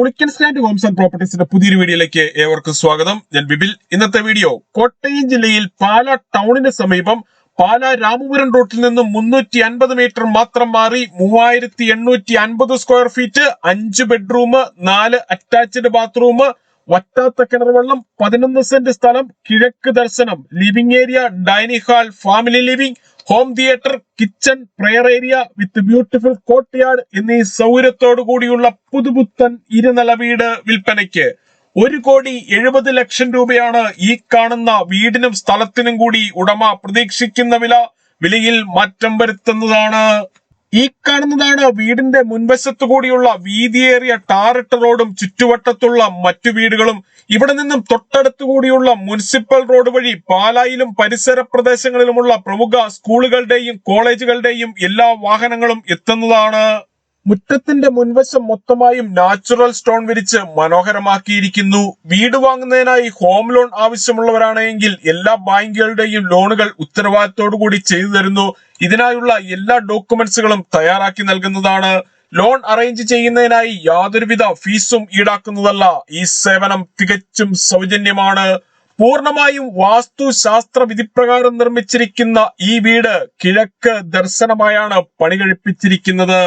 Pulickan stand homes and പ്രോപ്പർട്ടീസിന്റെ പുതിയൊരു വീഡിയോയിലേക്ക് ഏവർക്കും സ്വാഗതം. ഞാൻ ബിബിൽ ഇന്നത്തെ വീഡിയോ കോട്ടയം ജില്ലയിൽ പാല ടൗണിന് സമീപം പാല രാമപുരം റോട്ടിൽ നിന്നും മുന്നൂറ്റി അൻപത് മീറ്റർ മാത്രം മാറി മൂവായിരത്തി എണ്ണൂറ്റി അൻപത് സ്ക്വയർ ഫീറ്റ് അഞ്ച് ബെഡ്റൂം നാല് അറ്റാച്ച്ഡ് ബാത്റൂം വറ്റാത്ത കിണർ വെള്ളം പതിനൊന്ന് സെന്റ് സ്ഥലം കിഴക്ക് ദർശനം living area dining hall family living home theatre kitchen prayer area with beautiful courtyard എന്നീ സൗകര്യത്തോടു കൂടിയുള്ള പുതുപുത്തൻ ഇരുനില വീട് വിൽപ്പനയ്ക്ക് ഒരു കോടി എഴുപത് ലക്ഷം രൂപയാണ് ഈ കാണുന്ന വീടിനും സ്ഥലത്തിനും കൂടി ഉടമ പ്രതീക്ഷിക്കുന്ന വില. വിലയിൽ മാറ്റം വരുത്തുന്നതാണ് ഈ കാണുന്നതാണ് വീടിന്റെ മുൻവശത്തു കൂടിയുള്ള വീതിയേറിയ ടാറിട്ട റോഡും ചുറ്റുവട്ടത്തുള്ള മറ്റു വീടുകളും. ഇവിടെ നിന്നും തൊട്ടടുത്തു കൂടിയുള്ള മുനിസിപ്പൽ റോഡ് വഴി പാലായിലും പരിസര പ്രദേശങ്ങളിലുമുള്ള പ്രമുഖ സ്കൂളുകളുടെയും കോളേജുകളുടെയും എല്ലാ വാഹനങ്ങളും എത്തുന്നതാണ്. മുറ്റത്തിന്റെ മുൻവശം മൊത്തമായും നാച്ചുറൽ സ്റ്റോൺ വിരിച്ച് മനോഹരമാക്കിയിരിക്കുന്നു. വീട് വാങ്ങുന്നതിനായി ഹോം ലോൺ ആവശ്യമുള്ളവരാണെങ്കിൽ എല്ലാ ബാങ്കുകളുടെയും ലോണുകൾ ഉത്തരവാദിത്തോടു കൂടി ചെയ്തു തരുന്നു. ഇതിനായുള്ള എല്ലാ ഡോക്യുമെന്റ്സുകളും തയ്യാറാക്കി നൽകുന്നതാണ് ലോൺ അറേഞ്ച് ചെയ്യുന്നതിനായി യാതൊരുവിധ ഫീസും ഈടാക്കുന്നതല്ല ഈ സേവനം തികച്ചും സൗജന്യമാണ്. പൂർണമായും വാസ്തുശാസ്ത്ര വിധിപ്രകാരം നിർമ്മിച്ചിരിക്കുന്ന ഈ വീട് കിഴക്ക് ദർശനമായാണ് പണി കഴിപ്പിച്ചിരിക്കുന്നത്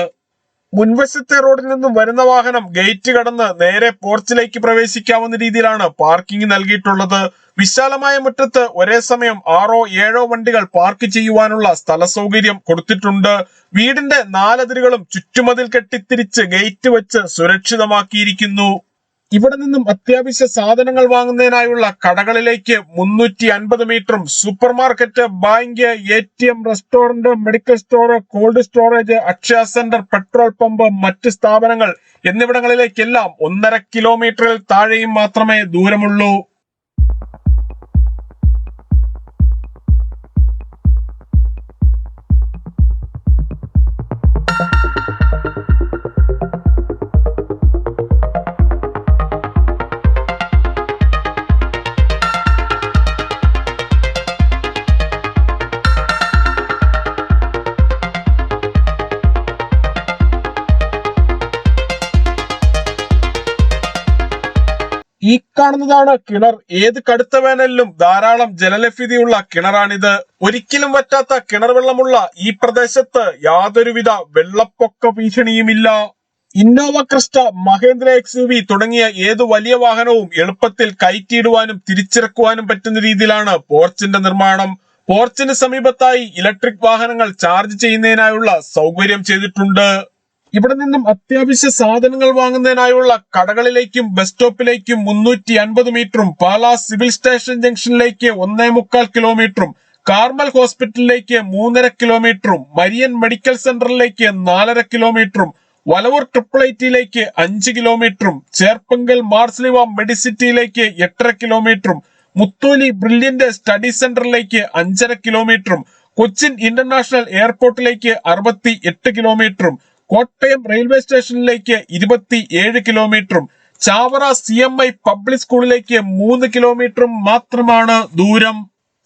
മുൻവശത്തെ റോഡിൽ നിന്നും വരുന്ന വാഹനം ഗേറ്റ് കടന്ന് നേരെ പോർച്ചിലേക്ക് പ്രവേശിക്കാവുന്ന രീതിയിലാണ് പാർക്കിംഗ് നൽകിയിട്ടുള്ളത്. വിശാലമായ മുറ്റത്ത് ഒരേ സമയം ആറോ ഏഴോ വണ്ടികൾ പാർക്ക് ചെയ്യുവാനുള്ള സ്ഥല സൗകര്യം കൊടുത്തിട്ടുണ്ട്. വീടിന്റെ നാലതിരുകളും ചുറ്റുമതിൽ കെട്ടിത്തിരിച്ച് ഗേറ്റ് വെച്ച് സുരക്ഷിതമാക്കിയിരിക്കുന്നു. ഇവിടെ നിന്നും അത്യാവശ്യ സാധനങ്ങൾ വാങ്ങുന്നതിനായുള്ള കടകളിലേക്ക് മുന്നൂറ്റി അൻപത് മീറ്ററും super market bank A T M restaurant medical store cold storage Akshaya centre petrol pump മറ്റ് സ്ഥാപനങ്ങൾ എന്നിവിടങ്ങളിലേക്കെല്ലാം ഒന്നര കിലോമീറ്ററിൽ താഴെയും മാത്രമേ ദൂരമുള്ളൂ. കാണുന്നതാണ് കിണർ. ഏത് കടുത്ത വേനലിലും ധാരാളം ജലലഭ്യതയുള്ള കിണറാണിത്. ഒരിക്കലും വറ്റാത്ത കിണർ വെള്ളമുള്ള ഈ പ്രദേശത്ത് യാതൊരുവിധ വെള്ളപ്പൊക്ക ഭീഷണിയുമില്ല. Innova Crysta Mahindra X U V തുടങ്ങിയ ഏത് വലിയ വാഹനവും എളുപ്പത്തിൽ കയറ്റിയിടുവാനും തിരിച്ചിറക്കുവാനും പറ്റുന്ന രീതിയിലാണ് പോർച്ചിന്റെ നിർമ്മാണം. പോർച്ചിന് സമീപത്തായി ഇലക്ട്രിക് വാഹനങ്ങൾ ചാർജ് ചെയ്യുന്നതിനായുള്ള സൗകര്യം ചെയ്തിട്ടുണ്ട്. ഇവിടെ നിന്നും അത്യാവശ്യ സാധനങ്ങൾ വാങ്ങുന്നതിനായുള്ള കടകളിലേക്കും ബസ് സ്റ്റോപ്പിലേക്കും മുന്നൂറ്റി അൻപത് മീറ്ററും പാലാ സിവിൽ സ്റ്റേഷൻ ജംഗ്ഷനിലേക്ക് ഒന്നേ മുക്കാൽ കിലോമീറ്ററും കാർമൽ ഹോസ്പിറ്റലിലേക്ക് മൂന്നര കിലോമീറ്ററും മരിയൻ മെഡിക്കൽ സെന്ററിലേക്ക് നാലര കിലോമീറ്ററും വലവൂർ ട്രിപ്പിൾ ഐറ്റിയിലേക്ക് അഞ്ച് കിലോമീറ്ററും ചേർപ്പങ്കൽ മാർസ്ലിവ മെഡിസിറ്റിയിലേക്ക് എട്ടര കിലോമീറ്ററും മുത്തോലി ബ്രില്യന്റ് സ്റ്റഡി സെന്ററിലേക്ക് അഞ്ചര കിലോമീറ്ററും കൊച്ചിൻ ഇന്റർനാഷണൽ എയർപോർട്ടിലേക്ക് അറുപത്തി എട്ട് കിലോമീറ്ററും കോട്ടയം റെയിൽവേ സ്റ്റേഷനിലേക്ക് ഇരുപത്തി ഏഴ് കിലോമീറ്ററും Chavara C M I public സ്കൂളിലേക്ക് മൂന്ന് കിലോമീറ്ററും മാത്രമാണ് ദൂരം.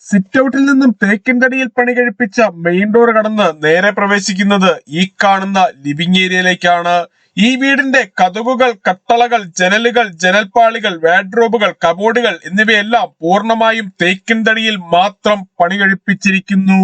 സിറ്റ് ഔട്ടിൽ നിന്നും തേക്കിൻതടിയിൽ പണി കഴിപ്പിച്ച മെയിൻ ഡോർ കടന്ന് നേരെ പ്രവേശിക്കുന്നത് ഈ കാണുന്ന ലിവിംഗ് ഏരിയയിലേക്കാണ്. ഈ വീടിന്റെ കതകുകൾ കട്ടളകൾ ജനലുകൾ ജനൽപ്പാളികൾ വാഡ്രോബുകൾ കബോർഡുകൾ എന്നിവയെല്ലാം പൂർണമായും തേക്കിൻതടിയിൽ മാത്രം പണി കഴിപ്പിച്ചിരിക്കുന്നു.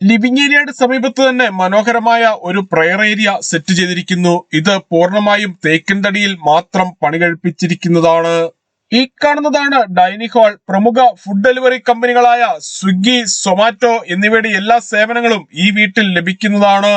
ലിവിംഗ് ഏരിയയുടെ സമീപത്ത് തന്നെ മനോഹരമായ ഒരു പ്രയർ ഏരിയ സെറ്റ് ചെയ്തിരിക്കുന്നു. ഇത് പൂർണമായും തേക്കിൻതടിയിൽ മാത്രം പണി കഴിപ്പിച്ചിരിക്കുന്നതാണ് ഈ കാണുന്നതാണ് ഡൈനിങ് ഹാൾ. പ്രമുഖ ഫുഡ് ഡെലിവറി കമ്പനികളായ സ്വിഗ്ഗി സൊമാറ്റോ എന്നിവയുടെ എല്ലാ സേവനങ്ങളും ഈ വീട്ടിൽ ലഭിക്കുന്നതാണ്.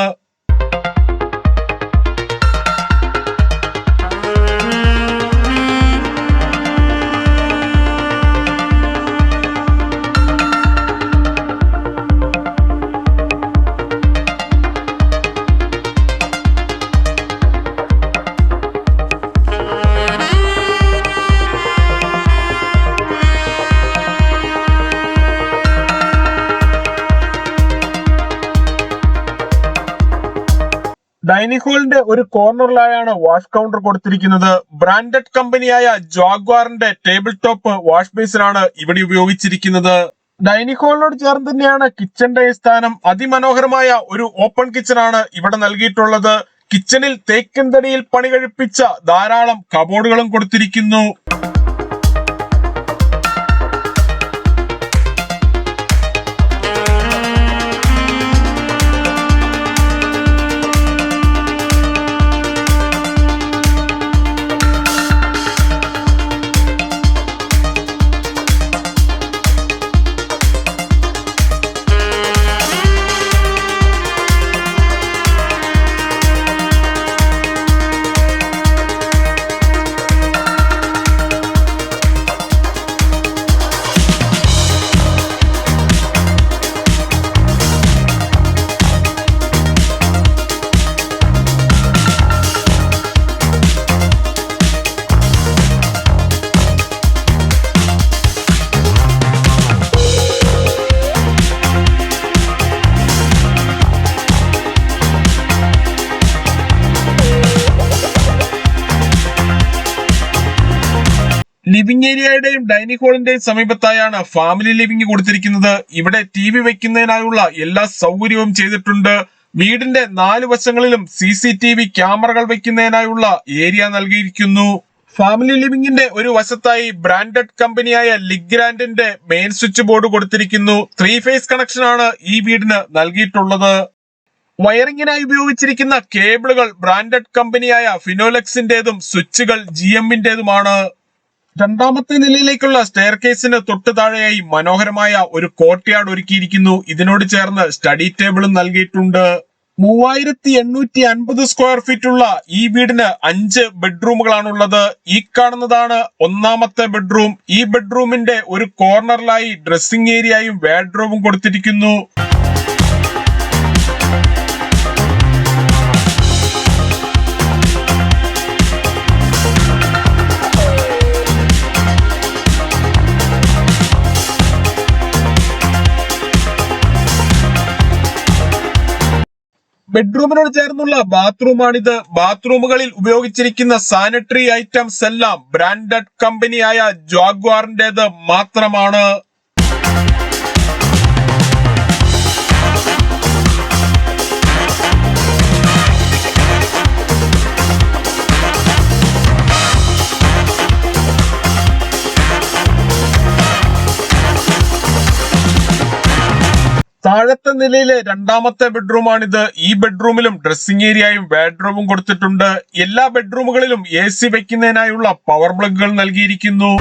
ഡൈനിങ് ഹാളിന്റെ ഒരു കോർണറിലായാണ് വാഷ് കൗണ്ടർ കൊടുത്തിരിക്കുന്നത്. ബ്രാൻഡഡ് കമ്പനിയായ ജോഗ്വാറിന്റെ ടേബിൾ ടോപ്പ് വാഷ് ബേസിനാണ് ഇവിടെ ഉപയോഗിച്ചിരിക്കുന്നത്. ഡൈനിങ് ഹാളിനോട് ചേർന്ന് തന്നെയാണ് കിച്ചന്റെ സ്ഥാനം. അതിമനോഹരമായ ഒരു ഓപ്പൺ കിച്ചൺ ആണ് ഇവിടെ നൽകിയിട്ടുള്ളത്. കിച്ചണിൽ തേക്കൻ തടിയിൽ പണി കഴിപ്പിച്ച ധാരാളം കബോർഡുകളും കൊടുത്തിരിക്കുന്നു. ലിവിംഗ് ഏരിയയുടെയും ഡൈനിങ് ഹാളിന്റെയും സമീപത്തായാണ് ഫാമിലി ലിവിംഗ് കൊടുത്തിരിക്കുന്നത്. ഇവിടെ ടി വി വെക്കുന്നതിനായുള്ള എല്ലാ സൗകര്യവും ചെയ്തിട്ടുണ്ട്. വീടിന്റെ നാല് വശങ്ങളിലും സി സി ടി വി ക്യാമറകൾ വെക്കുന്നതിനായുള്ള ഏരിയ നൽകിയിരിക്കുന്നു. ഫാമിലി ലിവിംഗിന്റെ ഒരു വശത്തായി ബ്രാൻഡഡ് കമ്പനിയായ ലിഗ്രാൻഡിന്റെ മെയിൻ സ്വിച്ച് ബോർഡ് കൊടുത്തിരിക്കുന്നു. ത്രീ ഫേസ് കണക്ഷനാണ് ഈ വീടിന് നൽകിയിട്ടുള്ളത്. വയറിങ്ങിനായി ഉപയോഗിച്ചിരിക്കുന്ന കേബിളുകൾ ബ്രാൻഡഡ് കമ്പനിയായ ഫിനോലെക്സിന്റേതും സ്വിച്ചുകൾ ജി എമ്മിന്റേതുമാണ് രണ്ടാമത്തെ നിലയിലേക്കുള്ള സ്റ്റെയർ കേസിന് തൊട്ട് താഴെയായി മനോഹരമായ ഒരു കോർട്ട്യാർഡ് ഒരുക്കിയിരിക്കുന്നു. ഇതിനോട് ചേർന്ന് സ്റ്റഡി ടേബിളും നൽകിയിട്ടുണ്ട്. മൂവായിരത്തി എണ്ണൂറ്റി അൻപത് സ്ക്വയർ ഫീറ്റ് ഉള്ള ഈ വീടിന് അഞ്ച് ബെഡ്റൂമുകളാണുള്ളത് ഈ കാണുന്നതാണ് ഒന്നാമത്തെ ബെഡ്റൂം ഈ ബെഡ്റൂമിന്റെ ഒരു കോർണറിലായി ഡ്രസ്സിംഗ് ഏരിയയും ബെഡ്റൂമും കൊടുത്തിരിക്കുന്നു. ബെഡ്റൂമിനോട് ചേർന്നുള്ള ബാത്റൂമാണിത് ബാത്റൂമുകളിൽ ഉപയോഗിച്ചിരിക്കുന്ന സാനിറ്ററി ഐറ്റംസ് എല്ലാം ബ്രാൻഡഡ് കമ്പനിയായ ജാഗ്വാറിന്റേത് മാത്രമാണ്. താഴത്തെ നിലയിലെ രണ്ടാമത്തെ ബെഡ്റൂമാണിത് ഈ ബെഡ്റൂമിലും ഡ്രസ്സിംഗ് ഏരിയയും ബെഡ്റൂമും കൊടുത്തിട്ടുണ്ട്. എല്ലാ ബെഡ്റൂമുകളിലും എ സി വെക്കുന്നതിനായുള്ള പവർ പ്ലഗുകൾ നൽകിയിരിക്കുന്നു.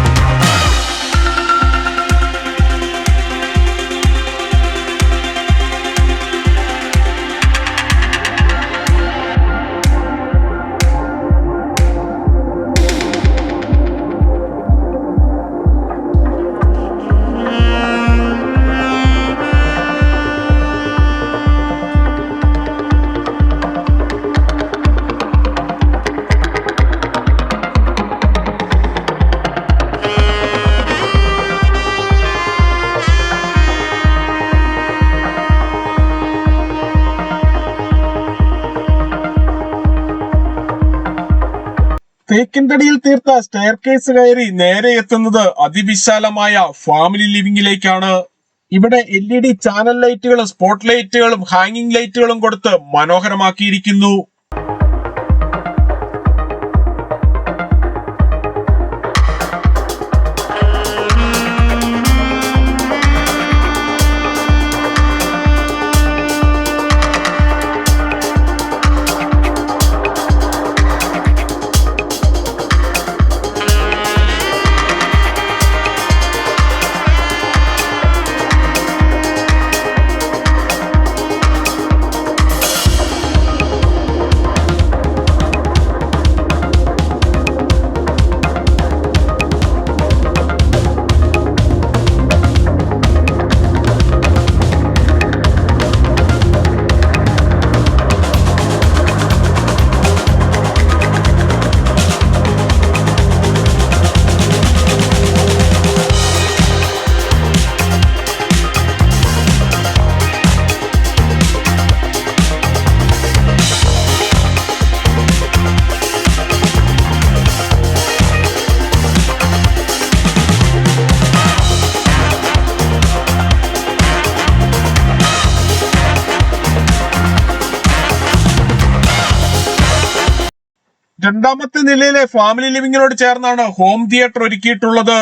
തേക്കിൻതടിയിൽ തീർത്ത സ്റ്റെയർ കേസ് കയറി നേരെ എത്തുന്നത് അതിവിശാലമായ ഫാമിലി ലിവിംഗിലേക്കാണ് ഇവിടെ എൽ ഇ ഡി ചാനൽ ലൈറ്റുകളും സ്പോട്ട് ലൈറ്റുകളും ഹാങ്ങിങ് ലൈറ്റുകളും കൊടുത്ത് മനോഹരമാക്കിയിരിക്കുന്നു. രണ്ടാമത്തെ നിലയിലെ ഫാമിലി ലിവിങ്ങിനോട് ചേർന്നാണ് ഹോം തിയേറ്റർ ഒരുക്കിയിട്ടുള്ളത്.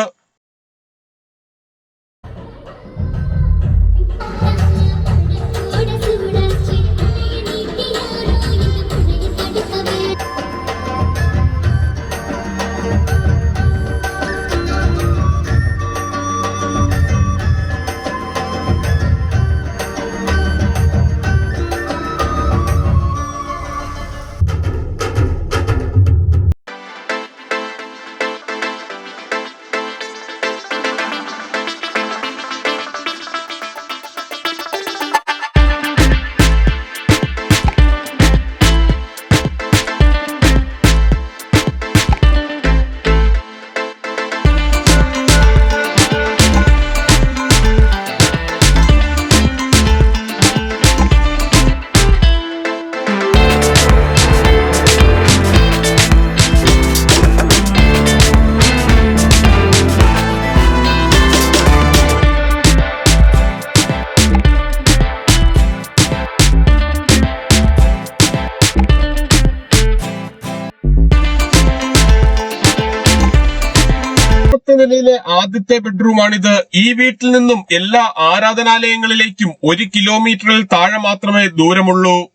രണ്ടാമത്തെ നിലയിലെ ആദ്യത്തെ ബെഡ്റൂമാണിത്. ഈ വീട്ടിൽ നിന്നും എല്ലാ ആരാധനാലയങ്ങളിലേക്കും ഒരു കിലോമീറ്ററിൽ താഴെ മാത്രമേ ദൂരമുള്ളൂ.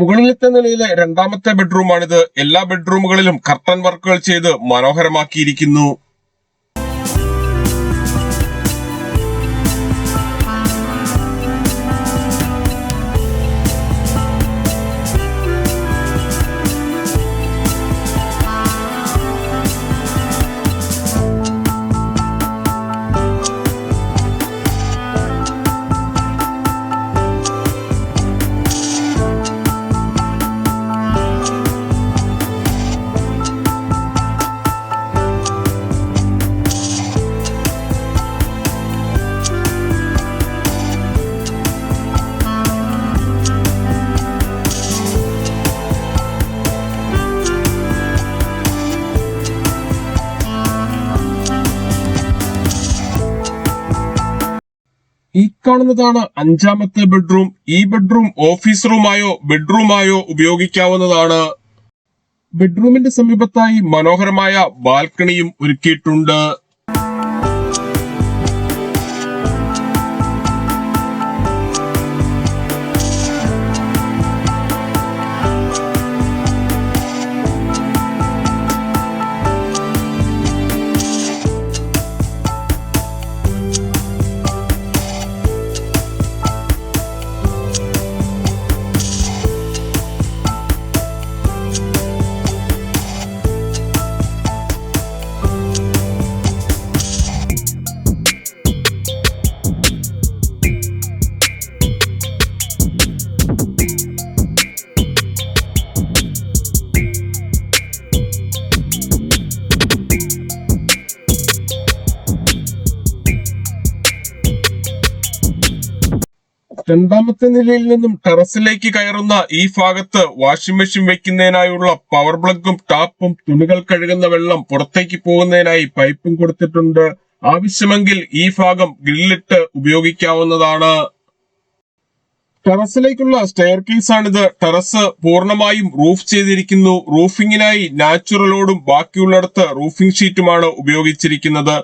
മുകളിലത്തെ നിലയിലെ രണ്ടാമത്തെ ബെഡ്റൂമാണിത് എല്ലാ ബെഡ്റൂമുകളിലും കർട്ടൻ വർക്കുകൾ ചെയ്ത് മനോഹരമാക്കിയിരിക്കുന്നു. ഈ കാണുന്നതാണ് അഞ്ചാമത്തെ ബെഡ്റൂം ഈ ബെഡ്റൂം ഓഫീസ് റൂമായോ ബെഡ്റൂമായോ ഉപയോഗിക്കാവുന്നതാണ്. ബെഡ്റൂമിന്റെ സമീപത്തായി മനോഹരമായ ബാൽക്കണിയും ഒരുക്കിയിട്ടുണ്ട്. രണ്ടാമത്തെ നിലയിൽ നിന്നും ടെറസിലേക്ക് കയറുന്ന ഈ ഭാഗത്ത് വാഷിംഗ് മെഷീൻ വെക്കുന്നതിനായുള്ള പവർ പ്ലഗും ടാപ്പും തുണികൾ കഴുകുന്ന വെള്ളം പുറത്തേക്ക് പോകുന്നതിനായി പൈപ്പും കൊടുത്തിട്ടുണ്ട്. ആവശ്യമെങ്കിൽ ഈ ഭാഗം ഗ്രില്ലിട്ട് ഉപയോഗിക്കാവുന്നതാണ്. ടെറസിലേക്കുള്ള സ്റ്റെയർ ആണിത്. ടെറസ് പൂർണമായും റൂഫ് ചെയ്തിരിക്കുന്നു. റൂഫിങ്ങിനായി നാച്ചുറലോടും ബാക്കിയുള്ളിടത്ത് റൂഫിംഗ് ഷീറ്റുമാണ് ഉപയോഗിച്ചിരിക്കുന്നത്.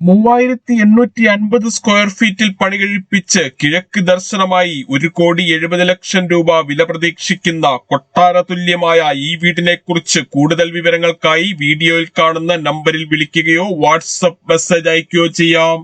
മൂവായിരത്തി എണ്ണൂറ്റി അൻപത് സ്ക്വയർ ഫീറ്റിൽ പണി കഴിപ്പിച്ച് കിഴക്ക് ദർശനമായി ഒരു കോടി എഴുപത് ലക്ഷം രൂപ വില പ്രതീക്ഷിക്കുന്ന കൊട്ടാര തുല്യമായ ഈ വീടിനെ കുറിച്ച് കൂടുതൽ വിവരങ്ങൾക്കായി വീഡിയോയിൽ കാണുന്ന നമ്പറിൽ വിളിക്കുകയോ വാട്സപ്പ് മെസ്സേജ് അയക്കുകയോ ചെയ്യാം.